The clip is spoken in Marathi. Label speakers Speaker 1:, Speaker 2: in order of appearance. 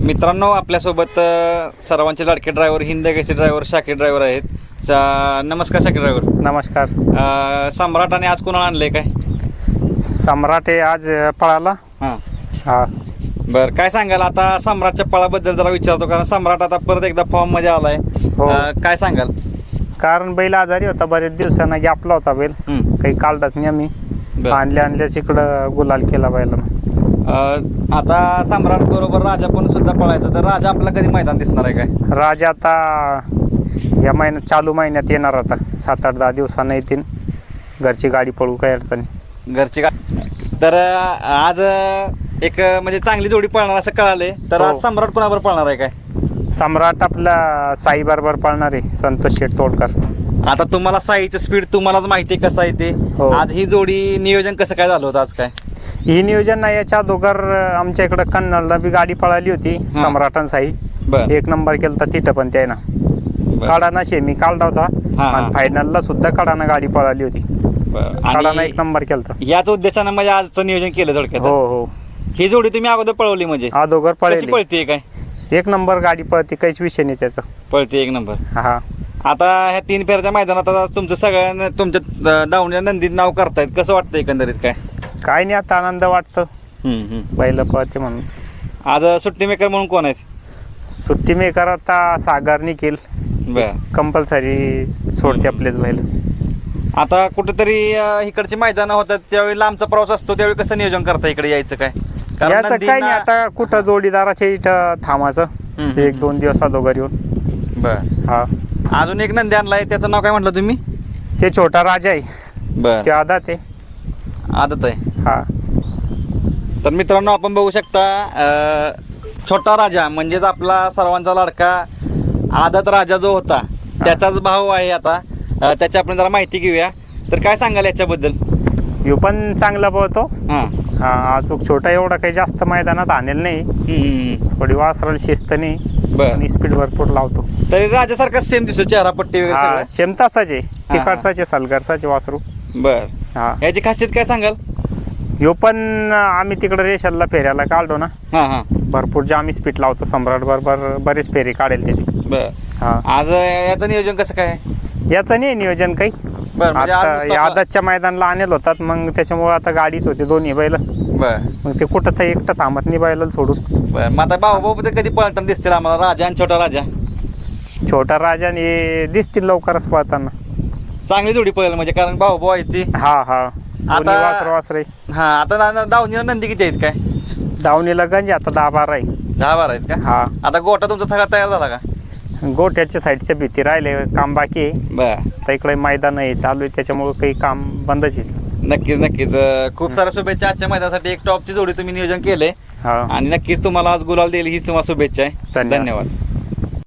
Speaker 1: मित्रांनो आपल्यासोबत सर्वांचे लाडके driver Hind KC driver Shakir driver आहेत. चा- नमस्कार शाकीर ड्रायव्हर.
Speaker 2: नमस्कार.
Speaker 1: अ, सम्राट आणि आज कोणाला आणलंय काय?
Speaker 2: सम्राट हे आज अ, पळाला.
Speaker 1: हां.
Speaker 2: हा.
Speaker 1: बरं काय सांगाल? आता सम्राटच्या पळाबद्दल जरा विचारतो कारण सम्राट आता परत एकदा फॉर्ममध्ये आलाय.
Speaker 2: हो.
Speaker 1: अ, काय सांगाल?
Speaker 2: कारण बैल आजारी होता बरेच दिवसांना गॅपला होता बैल.
Speaker 1: हं,
Speaker 2: काही काढलाच नाही आम्ही
Speaker 1: बरं.
Speaker 2: आणल्या आणल्याच इकडं गुलाल केला बैलानं.
Speaker 1: आता सम्राट बरोबर राजा पण सुद्धा पळायचं तर राजा आपल्याला कधी मैदान दिसणार आहे काय?
Speaker 2: राजा आता या महिन्यात चालू महिन्यात येणार आता. सात आठ दहा दिवसांना येतील. घरची गाडी पळू काय अडचण नाही.
Speaker 1: घरची का तर अ, आज अ, एक अ, म्हणजे चांगली जोडी पळणार असं कळालंय. तर
Speaker 2: हो.
Speaker 1: आज सम्राट कोणावर पळणार आहे काय?
Speaker 2: सम्राट आपला साई बरोबर पळणार आहे संतोष शेठ तोडकर.
Speaker 1: आता तुम्हाला साईचं स्पीड तुम्हालाच माहिती आहे कसं आहे ते.
Speaker 2: हो.
Speaker 1: आज ही जोडी नियोजन कसं काय झालं होतं आज काय?
Speaker 2: ही नियोजन नाही याच्या अगोदर आमच्या इकडं कन्नडला बी गाडी पळाली होती
Speaker 1: हा.
Speaker 2: सम्राट आणि साई
Speaker 1: बर.
Speaker 2: एक नंबर केलता तिथं पण त्यानं. काढाना शेमी काढला होता.
Speaker 1: हा, हा.
Speaker 2: आणि फायनलला सुद्धा काढाना गाडी पळाली होती.
Speaker 1: बर.
Speaker 2: काढाना
Speaker 1: आणि
Speaker 2: एक नंबर केलता
Speaker 1: याच उद्देशानं म्हणजे आजचं नियोजन केलं थोडक्यात?
Speaker 2: हो हो.
Speaker 1: ही जोडी तुम्ही अगोदर पळवली म्हणजे?
Speaker 2: अगोदर
Speaker 1: कशी
Speaker 2: पळेल
Speaker 1: पळते काय?
Speaker 2: एक नंबर गाडी पळते काहीच विषय नाही त्याचा.
Speaker 1: पळते एक नंबर.
Speaker 2: हा.
Speaker 1: आता ह्या तीन फेरच्या मैदानात आता तुमचं सगळ्यांना तुमच्या दावण्या नंदीत नाव करतायत. कसं वाटतं एकंदरीत काय?
Speaker 2: काय नाही आता आनंद वाटतं.
Speaker 1: हम्म, हम्म.
Speaker 2: बैल पळते म्हणून.
Speaker 1: आज सुट्टी मेकर म्हणून कोण आहेत?
Speaker 2: सुट्टी मेकर आता सागर निखिल
Speaker 1: बर.
Speaker 2: कंपल्सरी सोडते आपलेच बैल.
Speaker 1: आता कुठेतरी अं, इकडची मैदानं होतात त्यावेळी लांबचा प्रवास असतो त्यावेळी कसं नियोजन करता इकडे यायचं काय? कारण
Speaker 2: याचं काही नाही आता कुठं जोडीदाराच्या इथं थांबायचं.
Speaker 1: हम्म.
Speaker 2: एक दोन दिवस अगोदर येऊन.
Speaker 1: बर.
Speaker 2: हा.
Speaker 1: अजून एक नंदी आणलाय त्याचं नाव काय म्हटलं तुम्ही?
Speaker 2: ते छोटा राजा आहे.
Speaker 1: बर.
Speaker 2: ते आदा ते
Speaker 1: आदत आहे.
Speaker 2: हा.
Speaker 1: तर मित्रांनो आपण बघू शकता अं, छोटा राजा म्हणजेच आपला सर्वांचा लाडका आदत राजा जो होता त्याचाच भाव आहे आता. अं, त्याची आपण जरा माहिती घेऊया. तर काय सांगाल याच्याबद्दल?
Speaker 2: यो पण चांगला पळतो
Speaker 1: हां.
Speaker 2: हा अचूक छोटा एवढा काही जास्त मैदानात आणेल नाही. थोडी वासराला शिस्त नाही.
Speaker 1: बर.
Speaker 2: आणि स्पीड भरपूर लावतो.
Speaker 1: तरी राजासारखा सेम दिसतो चेहरा पट्टी वगैरे
Speaker 2: हा
Speaker 1: सगळं?
Speaker 2: सेम तासाचे
Speaker 1: हा.
Speaker 2: सलगरचाचे वासरू.
Speaker 1: बर.
Speaker 2: हा.
Speaker 1: याची खासियत काय सांगाल?
Speaker 2: यो पण आम्ही तिकडे रेशनला फेऱ्याला काढलो ना.
Speaker 1: हां हां.
Speaker 2: भरपूर जामी स्पीड लावतो सम्राट बरोबर बरेच फेरी काढेल त्याची.
Speaker 1: बर.
Speaker 2: हा.
Speaker 1: आज याचं नियोजन कसं काय?
Speaker 2: याचं नाही नियोजन काही.
Speaker 1: बरं म्हणजे आज
Speaker 2: आता
Speaker 1: नुसतं
Speaker 2: या
Speaker 1: आपलं-
Speaker 2: आदतच्या मैदानला आणेल होतात मग त्याच्यामुळे आता गाडीच होते दोन्ही बैल.
Speaker 1: बर.
Speaker 2: मग ते कुठं तर एकटं थांबत नाही बैला सोडून.
Speaker 1: बर मग आता भाऊ भाऊ ते कधी पळताना दिसतील आम्हाला? राजा आणि छोटा राजा.
Speaker 2: छोटा राजा हे दिसतील लवकरच पळताना.
Speaker 1: चांगली जोडी पळेल म्हणजे कारण भाऊ भाऊ आहे ती.
Speaker 2: हा हा.
Speaker 1: आता-
Speaker 2: वासर वासरे.
Speaker 1: हा आता दावणीला नंदी किती आहेत काय?
Speaker 2: दावणीला गंज आता दहा बारा आहे
Speaker 1: दहा बारा आहेत का?
Speaker 2: हा.
Speaker 1: आता गोटा तुमचा सगळा तयार झाला का?
Speaker 2: गोट्याच्या साईडच्या भीती राहिले काम बाकी आहे.
Speaker 1: बर.
Speaker 2: इकडे मैदान आहे चालू आहे त्याच्यामुळे काही काम बंदच आहे.
Speaker 1: नक्कीच नक्कीच. अं, खूप साऱ्या शुभेच्छा आजच्या मैदानासाठी. एक टॉपची जोडी तुम्ही नियोजन केले
Speaker 2: हा.
Speaker 1: आणि नक्कीच तुम्हाला आज गुलाल देईल हीच तुम्हाला शुभेच्छा आहे.
Speaker 2: धन्यवाद.
Speaker 1: धन्यवाद.